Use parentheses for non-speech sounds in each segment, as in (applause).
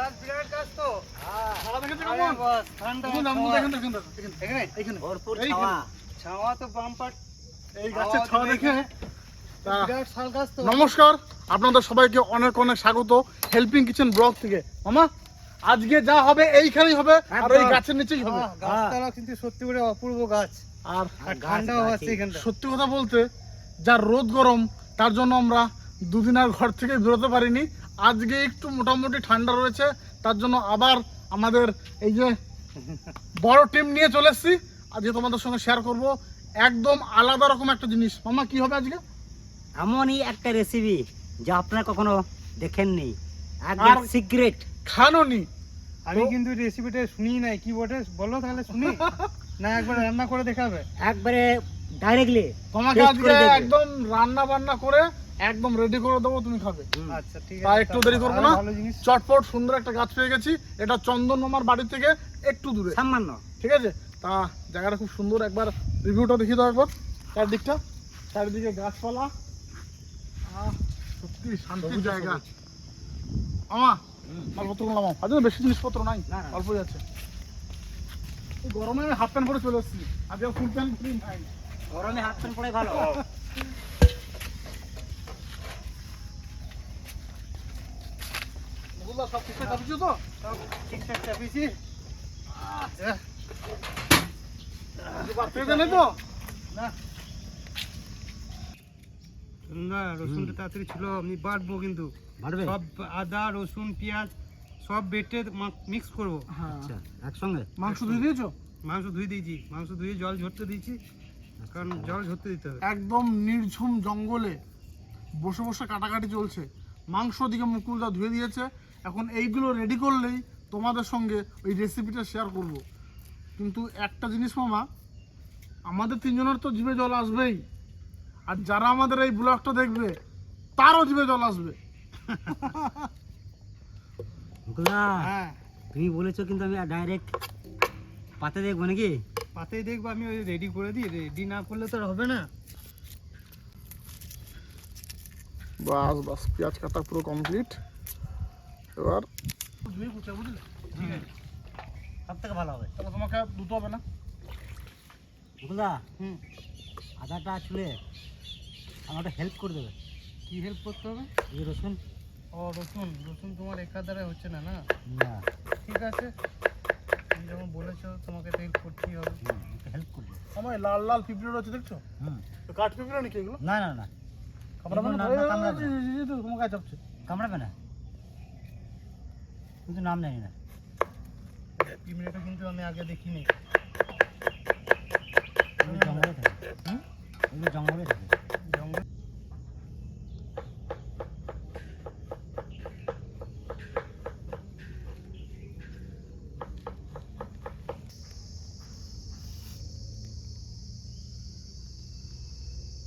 কাজ বিরাট কাজ তো। ছাওয়া। এখানে। তো বাম্পার। এই গাছের ছাওয়া দেখে। নমস্কার। আপনাদের সবাইকে অনেক অনেক স্বাগত হেল্পিং কিচেন ব্লগ থেকে। মামা আজকে যা হবে এইখানেই হবে। আর ওই গাছের নিচেই হবে। হ্যাঁ, গাছতলা কিন্তু সত্যি করে অপূর্ব গাছ। আর ঠান্ডাও আছে এখানটা সত্যি কথা বলতে যা রোদ গরম তার জন্য আমরা দুদিন আর ঘর থেকে বেরোতে পারিনি। আজকে একটু মোটামুটি ঠান্ডা রয়েছে তার জন্য আবার আমাদের এই যে বড় টিম নিয়ে চলে এসেছি। আজকে তোমাদের সঙ্গে শেয়ার করব। একদম আলাদা রকম একটা জিনিস। মামা কি হবে আজকে? এমনই একটা রেসিপি যা আপনারা কখনো দেখেননি। আর- সিক্রেট খানোনি। আমি কিন্তু রেসিপিটা শুনি নাই। কি বটে বলো তাহলে শুনি। না একবার রান্না করে দেখাবে। একবারে ডাইরেক্টলি তোমাকে আজকে একদম রান্না বান্না করে একদম রেডি করে দেবো তুমি খাবে। আচ্ছা ঠিক তা আছে একটু দেরি করব না। ভালো জিনিস। চটপট সুন্দর একটা গাছ পেয়ে গেছি। এটা চন্দন মামার বাড়ি থেকে একটু দূরে। সামান্য। ঠিক আছে? তা জায়গাটা খুব সুন্দর। একবার রিভিউটা দেখিয়ে দাও একবার। চারদিকটা। চারিদিকে গাছপালা। আহ, সত্যি শান্তির জায়গা। আমা মালপত্র নামাও আজ বেশি জিনিসপত্র নাই। না, না। অল্পই আছে। এই গরমে আমি হাফ প্যান্ট পরে চলে এসেছি। আজকে ফুল প্যান্ট নাই গরমে হাত প্যান্ট পরে ভালো। (laughs) সব ঠিকঠাক তো? সব ঠিকঠাক আচ্ছা না। রসুনটা তাড়াতাড়ি ছিল আমি বাটবো কিন্তু। সব আদা রসুন পেঁয়াজ সব বেটে মিক্স করব। হ্যাঁ। আচ্ছা একসঙ্গে? মাংস ধুয়ে দিয়েছ? মাংস ধুয়ে দিয়েছি। মাংস ধুয়ে জল ঝরতে দিয়েছি কারণ জল ঝরতে দিতে হবে। একদম নির্ঝুম জঙ্গলে বসে বসে কাটাকাটি চলছে। মাংস দিকে মুকুলদা ধুয়ে দিয়েছে এখন এইগুলো রেডি করলেই তোমাদের সঙ্গে ওই রেসিপিটা শেয়ার করব। কিন্তু একটা জিনিস মামা আমাদের তিনজনের তো জিভে জল আসবেই। আর যারা আমাদের এই ব্লগটা দেখবে তারও জিভে জল আসবে। হ্যাঁ। তুমি বলেছ কিন্তু আমি ডাইরেক্ট পাতে দেখব নাকি? পাতেই দেখব আমি ওই রেডি করে দিই। রেডি না করলে তো আর হবে না। বাস বাস পেঁয়াজ কাটা পুরো কমপ্লিট এবার ধুয়ে কুচা বুঝলে ঠিক আছে সব থেকে ভালো হবে তাহলে তোমাকে আর দুটো হবে না হুম আদাটা চুলে আমাকে হেল্প করে দেবে কি হেল্প করতে হবে এই রসুন ও রসুন রসুন তোমার একা দ্বারা হচ্ছে না না না ঠিক আছে তুমি যখন বলেছ তোমাকে তো হেল্প করতেই হবে হেল্প করবে আমার লাল লাল পিঁপড়ে রয়েছে দেখছ হুম তো কাঠ পিঁপড়ে নাকি এগুলো না না না কামড়াবে কামড়াবে চাপছে কামড়াবে না কিন্তু নাম জানি না। পিমড়েটা কিন্তু আমি আগে দেখিনি। জঙ্গলে থাকে। ওই জঙ্গলে থাকে। জঙ্গল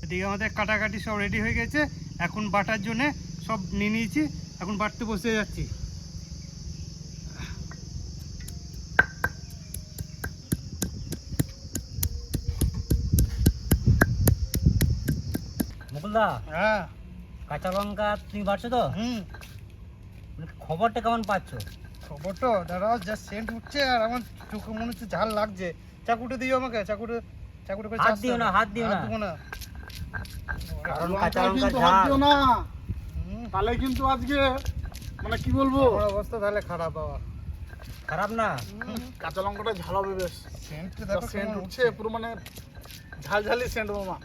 এদিকে আমাদের কাটাকাটি সব রেডি হয়ে গেছে। এখন বাটার জন্য সব নিয়ে নিয়েছি। এখন বাটতে বসে যাচ্ছি। মুকুলদা হ্যাঁ। কাঁচা লঙ্কা তুমি বাড়ছো তো? হুম। মানে খবরটা কেমন পাচ্ছ? খবর তো দাঁড়াও যা সেন্ট উঠছে আর আমার চোখে মনে হচ্ছে ঝাল লাগছে। চাকুটা দিও আমাকে চাকুটা চাকুটা করে হাত দিও না, হাত দিও না। না। কারণ কাঁচা লঙ্কা ঝাল। দিও না। তাহলে কিন্তু আজকে মানে কি বলব? অবস্থা তাহলে খারাপ বাবা। খারাপ না? কাঁচা লঙ্কাটা ঝাল হবে বেশ। সেন্টটা দেখো সেন্ট উঠছে পুরো মানে ঝাল ঝালি সেন্ট মামা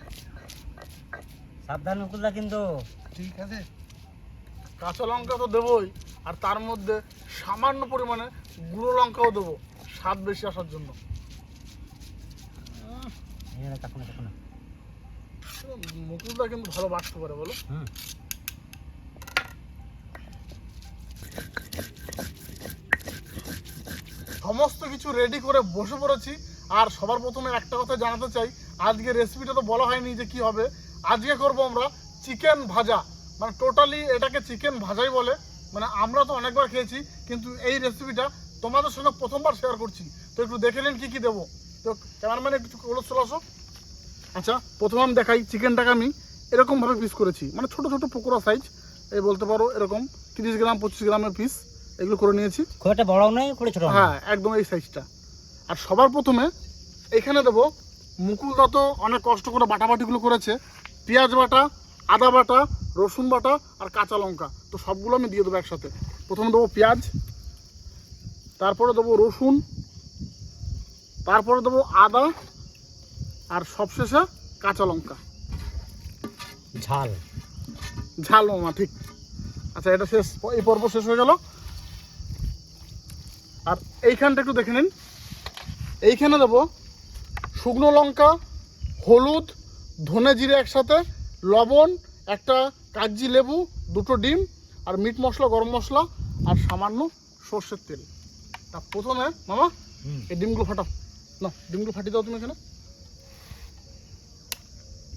সাবধান মুকুলদা কিন্তু। ঠিক আছে। কাঁচা লঙ্কা তো দেবোই আর তার মধ্যে সামান্য পরিমাণে গুঁড়ো লঙ্কাও দেবো স্বাদ বেশি আসার জন্য। মুকুলদা কিন্তু ভালো বাড়তে পারে বলো। সমস্ত কিছু রেডি করে বসে পড়েছি আর সবার প্রথমে একটা কথা জানাতে চাই আজকে রেসিপিটা তো বলা হয়নি যে কি হবে। আজকে করব আমরা। চিকেন ভাজা। মানে টোটালি এটাকে চিকেন ভাজাই বলে। মানে আমরা তো অনেকবার খেয়েছি কিন্তু এই রেসিপিটা তোমাদের সঙ্গে প্রথমবার শেয়ার করছি। তো একটু দেখে নিন কী কী দেবো। তো ক্যামেরাম্যান একটু ওলো চলে আসো। আচ্ছা প্রথমে আমি দেখাই চিকেনটাকে আমি। এরকমভাবে পিস করেছি। মানে ছোট ছোট পকোড়া সাইজ এই বলতে পারো এরকম। তিরিশ গ্রাম পঁচিশ গ্রামের পিস এগুলো করে নিয়েছি। খুব একটা বড়ও নয় খুব ছোট হ্যাঁ একদম এই সাইজটা আর সবার প্রথমে এখানে দেবো মুকুলদা তো অনেক কষ্ট করে বাটাবাটিগুলো করেছে। পেঁয়াজ বাটা আদা বাটা রসুন বাটা আর কাঁচা লঙ্কা। তো সবগুলো আমি দিয়ে দেবো একসাথে। প্রথমে দেবো পেঁয়াজ তারপরে দেবো রসুন তারপরে দেবো আদা আর সবশেষে কাঁচা লঙ্কা। ঝাল। ঝাল মামা ঠিক। আচ্ছা এটা শেষ এই পর্ব শেষ হয়ে গেল। আর এইখানটা একটু দেখে নিন। এইখানে দেবো শুকনো লঙ্কা হলুদ ধনে জিরে একসাথে লবণ একটা কাগজি লেবু দুটো ডিম আর মিট মশলা গরম মশলা আর সামান্য সর্ষের তেল। তা প্রথমে মামা। এই ডিমগুলো ফাটাও। না ডিমগুলো ফাটিয়ে দাও তুমি এখানে।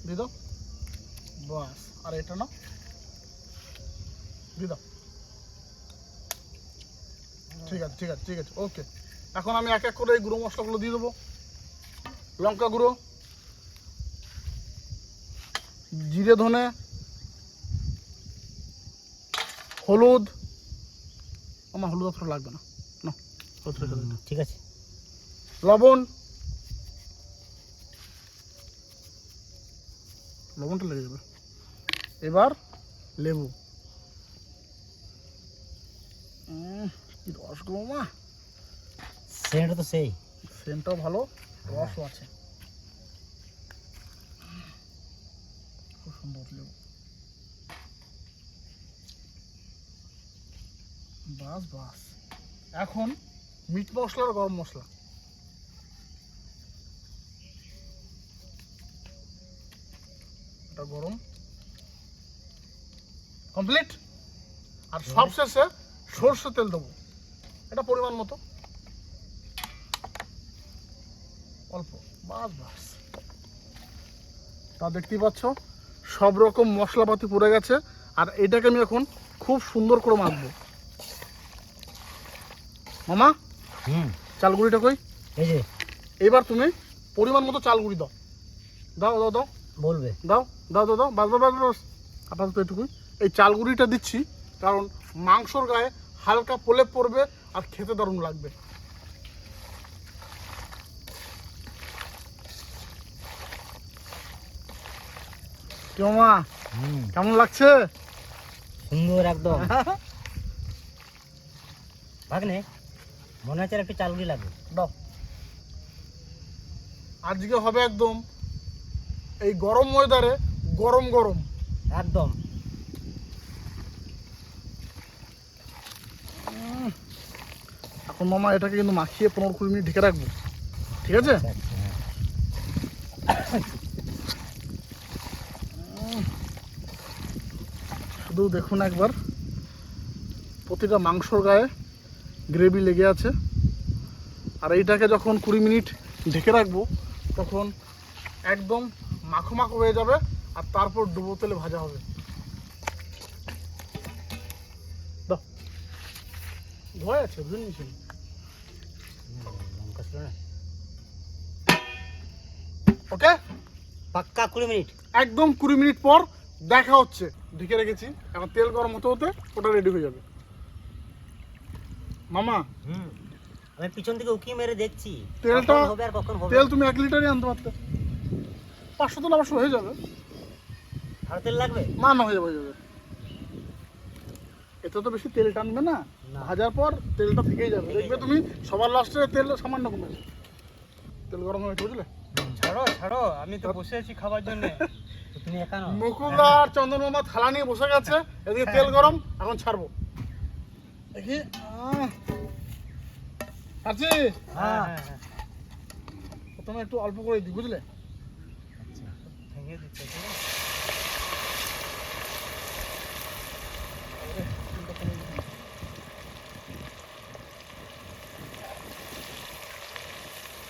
দিয়ে দাও। বাস আর এটা না দিয়ে দাও। ঠিক আছে ঠিক আছে ঠিক আছে ওকে। এখন আমি এক এক করে এই গুঁড়ো মশলাগুলো দিয়ে দেবো। লঙ্কা গুঁড়ো জিরে ধনে হলুদ। আমার হলুদ অতটা লাগবে না। না ঠিক আছে। লবণ। লবণটা লেগে যাবে। এবার লেবু। রস গো মা সেটা তো সেই। সেন্টটাও ভালো রসও আছে। সুন্দর বাস বাস। এখন মিট মশলা আর গরম মশলা? এটা গরম। কমপ্লিট? আর সব শেষে সর্ষে তেল দেবো। এটা পরিমাণ মতো। অল্প। বাস বাস। তা দেখতেই পাচ্ছ? সব রকম মশলাপাতি পড়ে গেছে আর এটাকে আমি এখন খুব সুন্দর করে মাখবো। মামা হুম। চালগুড়িটা কই? এই যে। এবার তুমি পরিমাণ মতো চালগুড়ি দাও। দাও দাও দাও। বলবে। দাও দাও দাও দাও। বাস বাস বাস বাস। আপাতত এটুকুই। এই চালগুড়িটা দিচ্ছি কারণ মাংসর গায়ে হালকা প্রলেপ পড়বে আর খেতে দারুণ লাগবে। কেমন মা হুম। কেমন লাগছে? সুন্দর একদম। (laughs) ভাগ্নে মনে হচ্ছে একটু চালগুলি লাগবে। দাও। আজকে হবে একদম এই গরম ওয়েদারে গরম গরম। একদম। এখন মামা এটাকে কিন্তু মাখিয়ে পনেরো কুড়ি মিনিট ঢেকে রাখব। ঠিক আছে আচ্ছা, আচ্ছা, হ্যাঁ। শুধু দেখুন একবার। প্রতিটা মাংসর গায়ে গ্রেভি লেগে আছে। আর এইটাকে যখন কুড়ি মিনিট ঢেকে রাখব তখন একদম মাখো মাখো হয়ে যাবে আর তারপর ডুবো তেলে ভাজা হবে। ধোয়া আছে বুঝে নিয়েছেন? হুম, লঙ্কা ছিল না ওকে পাক্কা কুড়ি মিনিট। একদম কুড়ি মিনিট পর দেখা হচ্ছে ঢেকে রেখেছি। এখন তেল গরম হতে হতে ওটা রেডি হয়ে যাবে। মামা হুম। আমি পিছন থেকে উকি মেরে দেখছি। তেলটা- হবে আর কখন হবে? তেল তুমি এক লিটারই আনতে পারতে। পাঁচশো তেল অবশ্য হয়ে যাবে। আর তেল লাগবে? না না হয়ে যাবে হয়ে যাবে। এতে তো বেশি তেল টানবে না। ভাজার পর তেলটা থেকেই যাবে। দেখবে তুমি সবার লাস্টে তেল সামান্য কমে তেল গরম হয়েছে বুঝলে? ছাড়ো ছাড়ো। আমি তো বসে আছি খাবার জন্য। (laughs) তো তুমি একা নাও? মুকুলদা আর চন্দন মামা থালা নিয়ে বসে গেছে এদিকে তেল গরম এখন ছাড়বো। দেখি। আছে হ্যাঁ প্রথমে একটু অল্প করে দিই বুঝলে?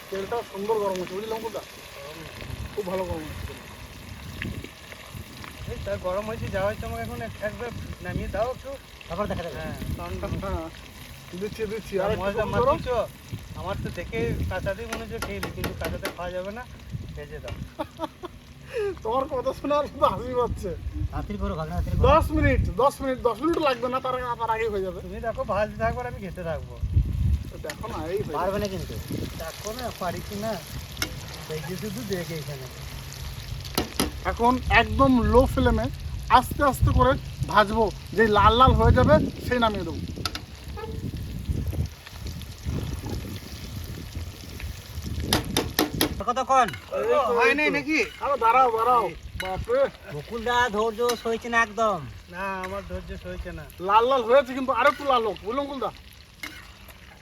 তেলটা সুন্দর গরম হচ্ছে বুঝলি মুকুলদা? খুব ভালো গরম হচ্ছে তা গরম হয়েছে যাওয়ার সময় এখন এক- একবার নামিয়ে দাও একটু। তারপর দেখা যাবে। হ্যাঁ হ্যাঁ দিচ্ছি দিচ্ছি। আর মজা। মাতিছ আমার তো দেখে কাঁচাতেই মনে হচ্ছে খেয়ে কিন্তু কাঁচাতে খাওয়া যাবে না। ভেজে দাও। তোমার কথা শুনে আর শুধু হাসি পাচ্ছে। রাত্রি করো ভাগনা রাত্রি করো। দশ মিনিট দশ মিনিট দশ মিনিট লাগবে না তার আগে- তার হয়ে যাবে। তুমি দেখো ভাজতে থাকব আর আমি খেতে থাকব। দেখো না এই পারবে না কিন্তু। দেখো না পারি কি না? দেখি শুধু দেখে এখানে। এখন একদম লো ফ্লেমে আস্তে আস্তে করে ভাজবো। যে লাল লাল হয়ে যাবে সেই নামিয়ে দেবো। কতক্ষণ? হয় নাই নাকি? আরে দাঁড়াও দাঁড়াও। বাপরে। মুকুলদা ধৈর্য সইছে না একদম? না আমার ধৈর্য সইছে না। লাল লাল হয়েছে কিন্তু আরও একটু লাল হোক।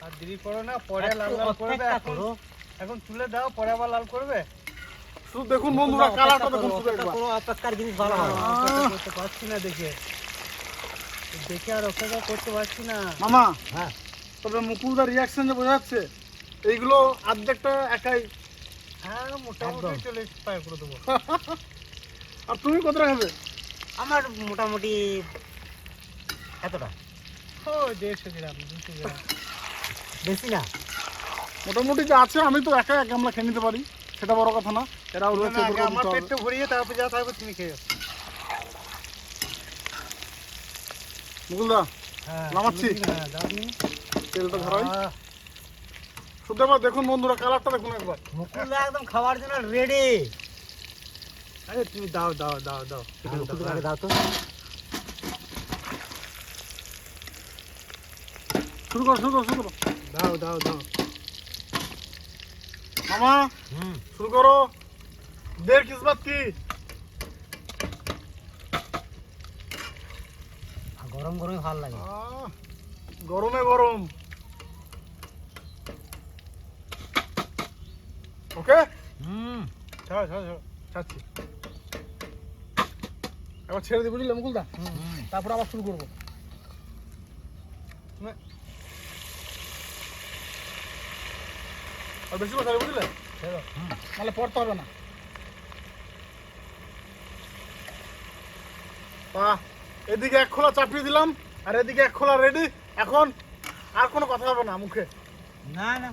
আর দেরি করো না পরে লাল লাল করবে অপেক্ষা এখন করো। এখন তুলে দাও পরে আবার লাল করবে। শুধু দেখুন বন্ধুরা কালারটা দেখুন শুধু একবার অপেক্ষার জিনিস ভালো হয় করতে পারছি না দেখে। দেখে আর অপেক্ষা করতে পারছি না। মামা হ্যাঁ। তবে মুকুলদার রিয়াকশন যে বোঝা যাচ্ছে এইগুলো অর্ধেকটা একাই। হ্যাঁ মোটামুটি চলে পার করে দেবো। (laughs) আর তুমি কতটা হবে আমার মোটামুটি এতটা। ও দেড়শো গ্রাম দুশো গ্রাম। বেশি না। মোটামুটি যা আছে আমি তো একা এক আমরা খেয়ে নিতে পারি। সেটা বড় কথা না। এরাও রয়েছে না, আগে ওদেরকেও আমার পেটটা ভরিয়ে তারপর যা থাকবে তুমি খেয়ে মুকুলদা হ্যাঁ নামাচ্ছি? হ্যাঁ দাও তেলটা ধরাই। শুধু একবার দেখুন বন্ধুরা কালারটা দেখুন একবার। মুকুলদা একদম খাওয়ার জন্য রেডি আরে তুমি দাও দাও দাও দাও। দাও তো। শুরু করো শুরু করো শুরু করো। দাও দাও দাও। মামা হুম। শুরু করো। দের কিসবাত কি আর গরম গরমই ভালো লাগে। গরমে গরম। ওকে? হুম। ছাড়ো ছাড়ো ছাড়ো ছাড়ছি। এবার ছেড়ে দিই বুঝলে মুকুলদা? তারপর আবার শুরু করব। আর বেশি কথা বুঝলে। তাহলে পড়তে হবে না। এদিকে এক খোলা চাপিয়ে দিলাম আর এদিকে এক খোলা রেডি এখন আর কোনো কথা হবে না মুখে। না না।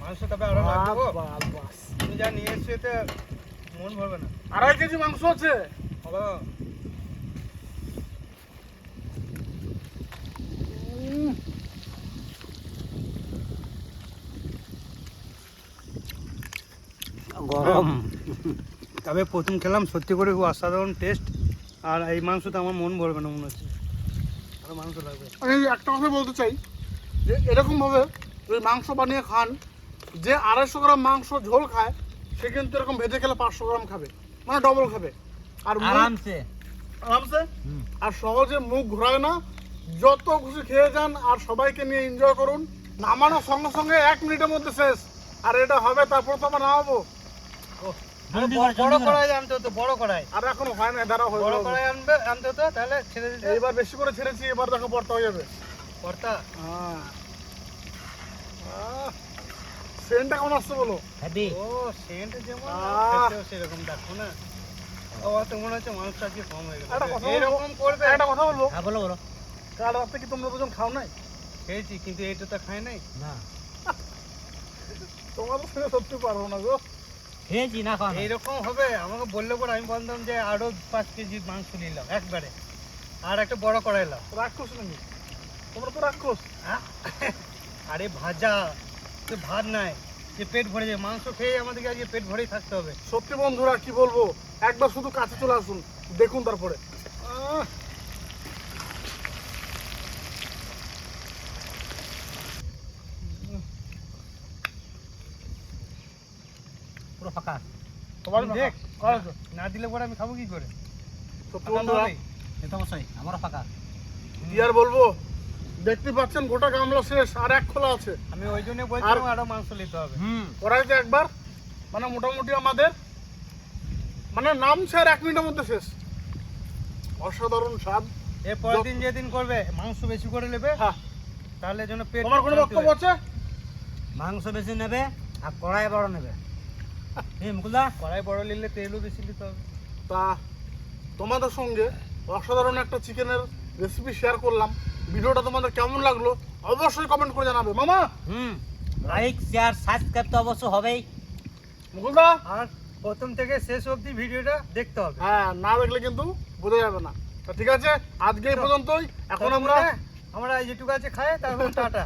মাংস তবে আরও লাগবে। তুমি যা নিয়ে এসছো এতে মন ভরবে না। আড়াই কেজি মাংস আছে। উম, গরম। তবে প্রথম খেলাম সত্যি করে খুব অসাধারণ টেস্ট আর এই মাংসটা আমার মন ভরবে না মনে হচ্ছে। আরও মাংস লাগবে। আমি একটা কথা বলতে চাই যে এরকমভাবে যদি মাংস বানিয়ে খান যে আড়াইশো গ্রাম মাংস ঝোল খায় সে কিন্তু এরকম ভেজে খেলে পাঁচশো গ্রাম খাবে। মানে ডবল খাবে। আর আরামসে। আরামসে? আর সহজে মুখ ঘোরায় না। যত খুশি খেয়ে যান আর সবাইকে নিয়ে এনজয় করুন। নামানোর সঙ্গে সঙ্গে এক মিনিটের মধ্যে শেষ। আর এটা হবে তারপর তো আমরা নামাবো। বড়- করো, বড় জলদি করো। কড়াই আনতে হতো বড় কড়াই আর এখনও হয় না দাঁড়া বড় কড়াই আনবে আনতে হতো তাহলে ছেড়ে দিতে। এইবার বেশি করে ছেড়েছি এবার দেখো পড়তে হয়ে যাবে। কর্তা হ্যাঁ। সেন্টটা কেমন আসছে বলো? হ্যাপি। ও সেন্ট যেমন সেরকম দেখো না। ও তো মনে হচ্ছে কম হয়ে গেল কথা বলব? এরকম করবে। একটা কথা বলব হ্যাঁ বলো বলো। কাল রাতে কি তোমরা দুজন খাও নাই? খেয়েছি কিন্তু এইটা তো খাই নাই। না। সঙ্গে সত্যি পারব না গো। খেয়েছি না খাওয়া এইরকম হবে আমাকে বললে পরে আমি বলতাম যে আরও পাঁচ কেজি মাংস নিলাম একবারে। আর একটা বড় কড়াই এলাম রাক্ষস নাকি? তোমরা তো রাক্ষস। আরে ভাজা তো ভাত নাই যে পেট ভরে যায়। মাংস খেয়ে আমাদেরকে আজকে পেট ভরেই থাকতে হবে। সত্যি বন্ধুরা কি বলব? একবার শুধু কাছে চলে আসুন দেখুন তারপরে আহ, পুরো ফাঁকা তোমার দেখ। না দিলে পরে আমি খাব কি করে? তো এটা অবশ্যই আমারও ফাঁকা। কি আর বলব? দেখতে পাচ্ছেন গোটা গামলা শেষ আর এক খোলা আছে। আমি ওই জন্য বলছিলাম আরও মাংস নিতে হবে। হুম। কড়াইতে একবার। মানে মোটামুটি আমাদের মানে নামছে আর এক মিনিটের মধ্যে শেষ। অসাধারণ স্বাদ। এর দিন যেদিন করবে মাংস বেশি করে নেবে হ্যাঁ। তাহলে যেন পেট তোমার কোনো বক্তব্য আছে? মাংস বেশি নেবে আর কড়াই বড় নেবে। এই মুকুলদা কড়াই বড় নিলে তেলও বেশি দিতে হবে। তা তোমাদের সঙ্গে অসাধারণ একটা চিকেনের রেসিপি শেয়ার করলাম। ভিডিওটা তোমাদের কেমন লাগল অবশ্যই কমেন্ট করে জানাবে। মামা! হুম লাইক শেয়ার সাবস্ক্রাইব তো অবশ্য হবেই। মুকুলদা! আর প্রথম থেকে শেষ অবধি ভিডিওটা দেখতে হবে। হ্যাঁ না দেখলে কিন্তু বোঝা যাবে না। তো ঠিক আছে আজকে এই পর্যন্তই। এখন আমরা আমরা যেটুকু আছে খাই তারপর টাটা।